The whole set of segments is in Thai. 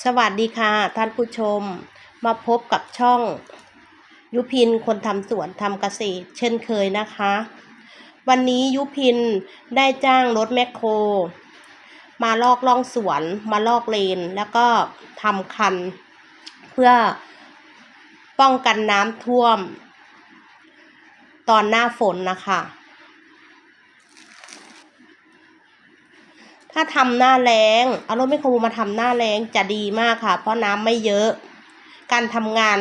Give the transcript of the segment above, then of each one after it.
สวัสดีค่ะท่านผู้ชม มาพบกับช่อง ยุพินคนทำสวนทำเกษตร เช่นเคยนะคะ วันนี้ยุพินได้จ้างรถแมคโคร มาลอกล่องสวน มาลอกเลน แล้วก็ทำคัน เพื่อป้องกันน้ำท่วม ตอนหน้าฝนนะคะ ถ้าทำหน้าแล้งเอารถแมคโครมาทำหน้าแล้งจะดีมากค่ะ เพราะน้ำไม่เยอะ การทำงาน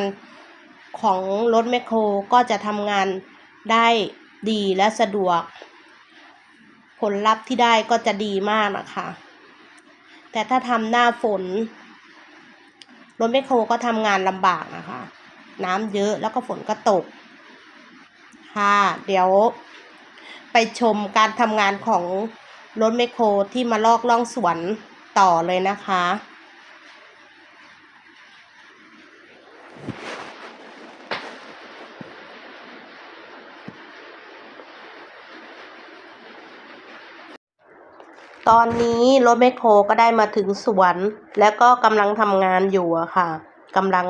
ของรถแมคโครก็จะทำงานได้ดีและสะดวก ผลลัพธ์ที่ได้ก็จะดีมากนะคะ แต่ถ้าทำหน้าฝน รถแมคโครก็ทำงานลำบากนะคะ น้ำเยอะแล้วก็ฝนก็ตก ค่ะ เดี๋ยวไปชมการทำงานของ รถแมคโครที่มาลอกล่องสวนต่อเลยนะคะ ตอนนี้รถแมคโครก็ได้มาถึงสวน แล้วก็กำลังทำงานอยู่อะค่ะกำลัง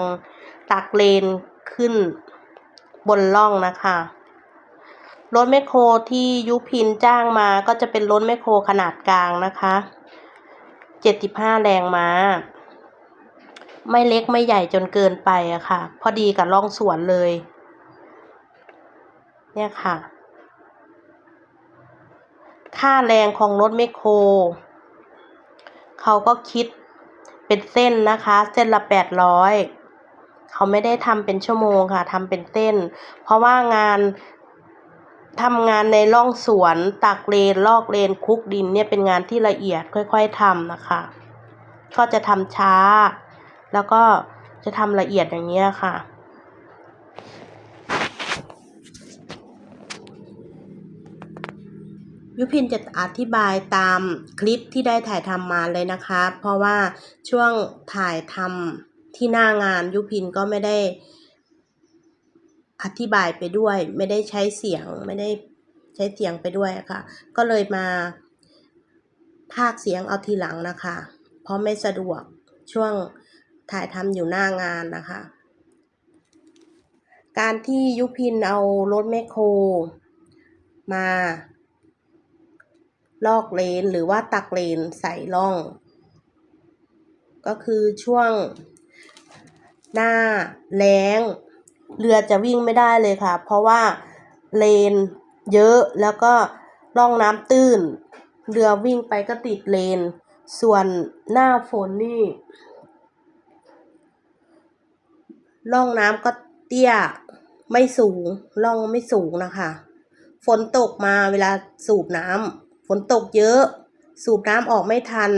ตักเลนขึ้นบนล่องนะคะ รถแมคโครที่ยุพินจ้างมาก็จะเป็นรถแมคโครขนาดกลางนะคะเจ็ดสิบห้าแรงม้า ไม่เล็กไม่ใหญ่จนเกินไปอะค่ะ พอดีกับล่องสวนเลย เนี่ยค่ะ ค่าแรงของรถแมคโครเขาก็คิดเป็นเส้นนะคะ เส้นละแปดร้อยเขาไม่ได้ทำเป็นชั่วโมงค่ะทำเป็นเส้น เพราะว่างาน ทำงานในร่องสวนตักเลนลอกเลนคลุกดินเนี่ยเป็นงานที่ละเอียดค่อย ๆทำนะคะ ก็จะทำช้า แล้วก็จะทำละเอียดอย่างนี้ค่ะยุพินจะอธิบายตามคลิปที่ได้ถ่ายทำมาเลยนะคะ เพราะว่าช่วงถ่ายทำที่หน้างานยุพินก็ไม่ได้ อธิบายไปด้วย ไม่ได้ใช้เสียงไม่ได้ใช้เสียงไปด้วยค่ะ ก็เลยมาพากเสียงเอาทีหลังนะคะ เพราะไม่สะดวกช่วงถ่ายทำอยู่หน้างานนะคะ การที่ยุพินเอารถแมคโคร มา ลอกเลนหรือว่าตักเลนใส่ร่อง ก็คือช่วงหน้าแล้ง เรือจะวิ่งไม่ได้เลยค่ะ เพราะว่าเลนเยอะแล้วก็ร่องน้ำตื้น เรือวิ่งไปก็ติดเลน ส่วนหน้าฝนนี่ร่องน้ำก็เตี้ยไม่สูงร่องไม่สูงนะคะ ฝนตกมาเวลาสูบน้ำฝนตกเยอะ สูบน้ำออกไม่ทัน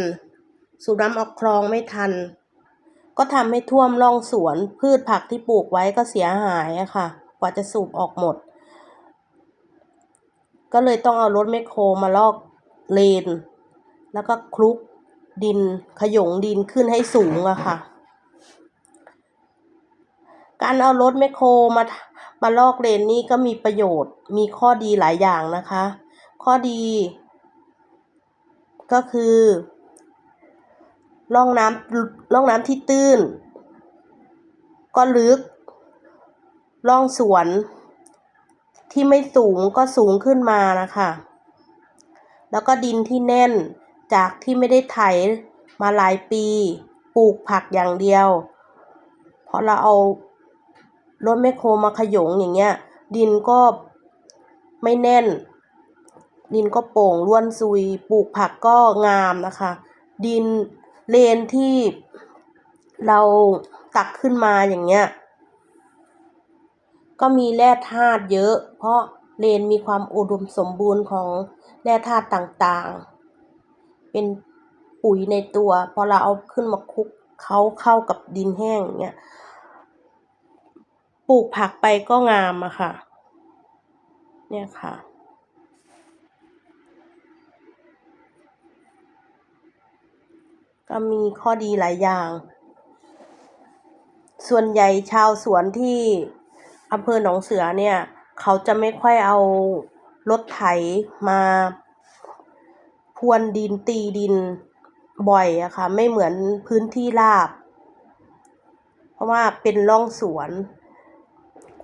สูบน้ำออกคลองไม่ทัน ก็ทำให้ท่วมร่องสวน พืชผักที่ปลูกไว้ก็เสียหายอะค่ะ กว่าจะสูบออกหมด ก็เลยต้องเอารถแมคโครมาลอกเลน แล้วก็คลุกดินขยงดินขึ้นให้สูงอะค่ะ การเอารถแมคโครมามาลอกเลนนี่ก็มีประโยชน์ มีข้อดีหลายอย่างนะคะ ข้อดี ก็คือ ร่องน้ำร่องน้ำที่ตื้น ก็ลึก ร่องสวน ที่ไม่สูงก็สูงขึ้นมานะคะแล้วก็ดินที่แน่นจากที่ไม่ได้ไถมาหลายปี ปลูกผักอย่างเดียวพอเราเอารถแมคโครมาขยงอย่างเงี้ย ดินก็ไม่แน่น ดินก็โป่งร่วนซุย ปลูกผักก็งามนะคะ ดิน เลนที่เราตักขึ้นมาอย่างเงี้ย ก็มีแร่ธาตุเยอะ เพราะเลนมีความอุดมสมบูรณ์ของแร่ธาตุต่างๆ เป็นปุ๋ยในตัว พอเราเอาขึ้นมาคลุกเขาเข้ากับดินแห้งอย่างเงี้ย ปลูกผักไปก็งามอะค่ะ เนี่ยค่ะ ก็มีข้อดีหลายอย่าง ส่วนใหญ่ชาวสวนที่อำเภอหนองเสือเนี่ย เขาจะไม่ค่อยเอารถไถมาพรวนดินตีดินบ่อยอะค่ะ ไม่เหมือนพื้นที่ราบ เพราะว่าเป็นร่องสวน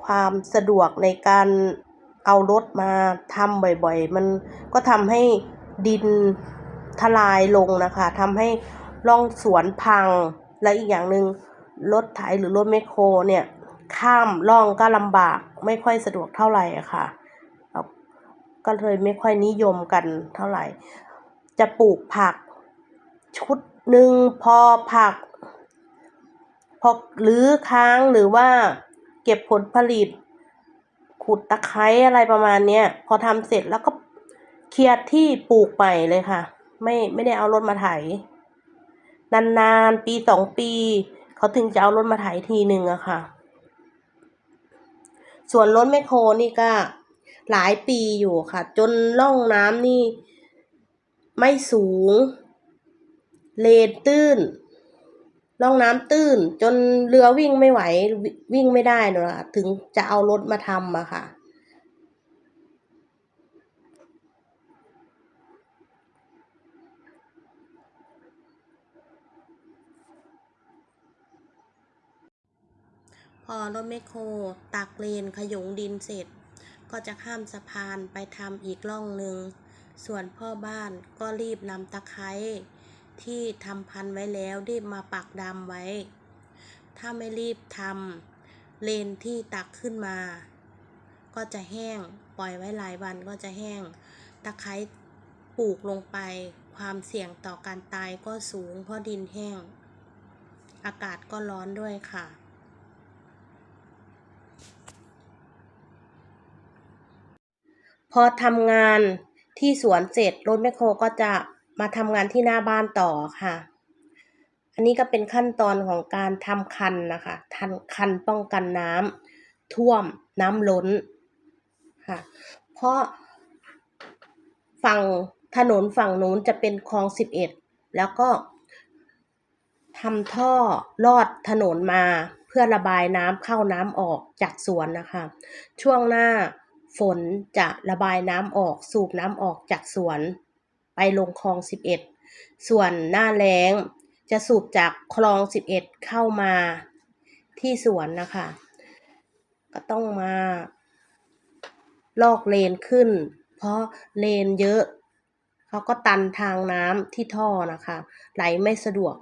ความสะดวกในการเอารถมาทำบ่อยๆ มันก็ทำให้ดินทลายลงนะคะทำให้ ร่องสวนพัง และอีกอย่างหนึ่งรถไถหรือรถแมคโครเนี่ย ข้ามร่องก็ลำบากไม่ค่อยสะดวกเท่าไหร่ค่ะ ก็เลยไม่ค่อยนิยมกันเท่าไหร่ จะปลูกผัก ชุดหนึ่งพอผัก พอรื้อค้างหรือว่าเก็บผลผลิต ขุดตะไคร้อะไรประมาณเนี้ยพอทำเสร็จแล้วก็เคลียร์ที่ปลูกใหม่เลยค่ะ ไม่ไม่ได้เอารถมาไถ นานๆ ปีสองปี เขาถึงจะเอารถมาไถทีหนึ่งอะค่ะ ส่วนรถแมคโครนี่ก็หลายปีอยู่ค่ะ จนร่องน้ำนี่ ไม่สูง เลนตื้นร่องน้ำตื้น จนเรือวิ่งไม่ไหววิ่งไม่ได้นะถึงจะเอารถมาทำอะค่ะ อรถแมคโครตักเลนขยงดินเสร็จ ก็จะข้ามสะพานไปทำอีกร่องหนึ่ง ส่วนพ่อบ้านก็รีบนำตะไคร้ที่ทำพันไว้แล้วรีบมาปักดำไว้ ถ้าไม่รีบทำเลนที่ตักขึ้นมา ก็จะแห้งปล่อยไว้หลายวันก็จะแห้ง ตะไคร้ปลูกลงไป ความเสี่ยงต่อการตายก็สูงเพราะดินแห้ง อากาศก็ร้อนด้วยค่ะ พอทำงานที่สวนเสร็จรถแมคโครก็จะมาทำงานที่หน้าบ้านต่อค่ะ อันนี้ก็เป็นขั้นตอนของการทำคันนะคะทันคันป้องกันน้ำท่วมน้ำล้นค่ะ เพราะฝั่งถนนฝั่งนู้นจะเป็นคลองสิบเอ็ดแล้วก็ทำท่อลอดถนนมาเพื่อระบายน้ำเข้าน้ำออกจากสวนนะคะ ช่วงหน้า ฝนจะระบายน้ำออกสูบน้ำออกจากสวน ไปลงคลอง 11 ส่วนหน้าแล้งจะสูบจากคลอง 11 เข้ามาที่สวนนะคะ ก็ต้องมา ลอกเลนขึ้น เพราะเลนเยอะ เขาก็ตันทางน้ำที่ท่อนะคะ ไหลไม่สะดวก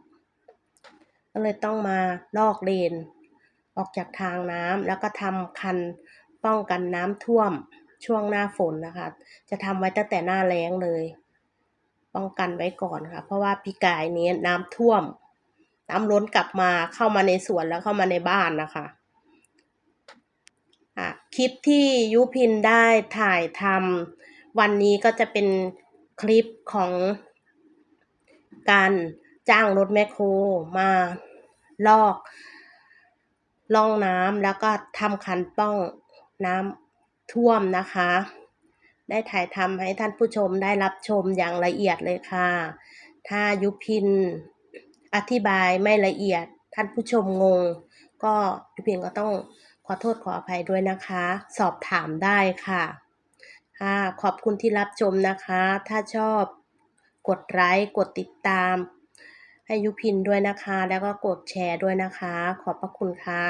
ก็เลยต้องมาลอกเลน ออกจากทางน้ำแล้วก็ทำคัน ป้องกันน้ำท่วมช่วงหน้าฝนนะคะ จะทำไว้ตั้งแต่หน้าแล้งเลย ป้องกันไว้ก่อนค่ะ เพราะว่าปีกายนี้น้ำท่วม น้ำล้นกลับมาเข้ามาในสวนแล้วเข้ามาในบ้านนะคะะคลิปที่ยุพินได้ถ่ายทำวันนี้ก็จะเป็นคลิปของการจ้างรถแมคโครมาลอกล่องน้ำแล้วก็ทำคันป้อง น้ำท่วมนะคะ ได้ถ่ายทำให้ท่านผู้ชมได้รับชมอย่างละเอียดเลยค่ะ ถ้ายุพินอธิบายไม่ละเอียดท่านผู้ชมงง ก็ยุพินก็ต้องขอโทษขออภัยด้วยนะคะ สอบถามได้ค่ะค่ะขอบคุณที่รับชมนะคะ ถ้าชอบกดไลค์กดติดตาม ให้ยุพินด้วยนะคะ แล้วก็กดแชร์ด้วยนะคะ ขอบพระคุณค่ะ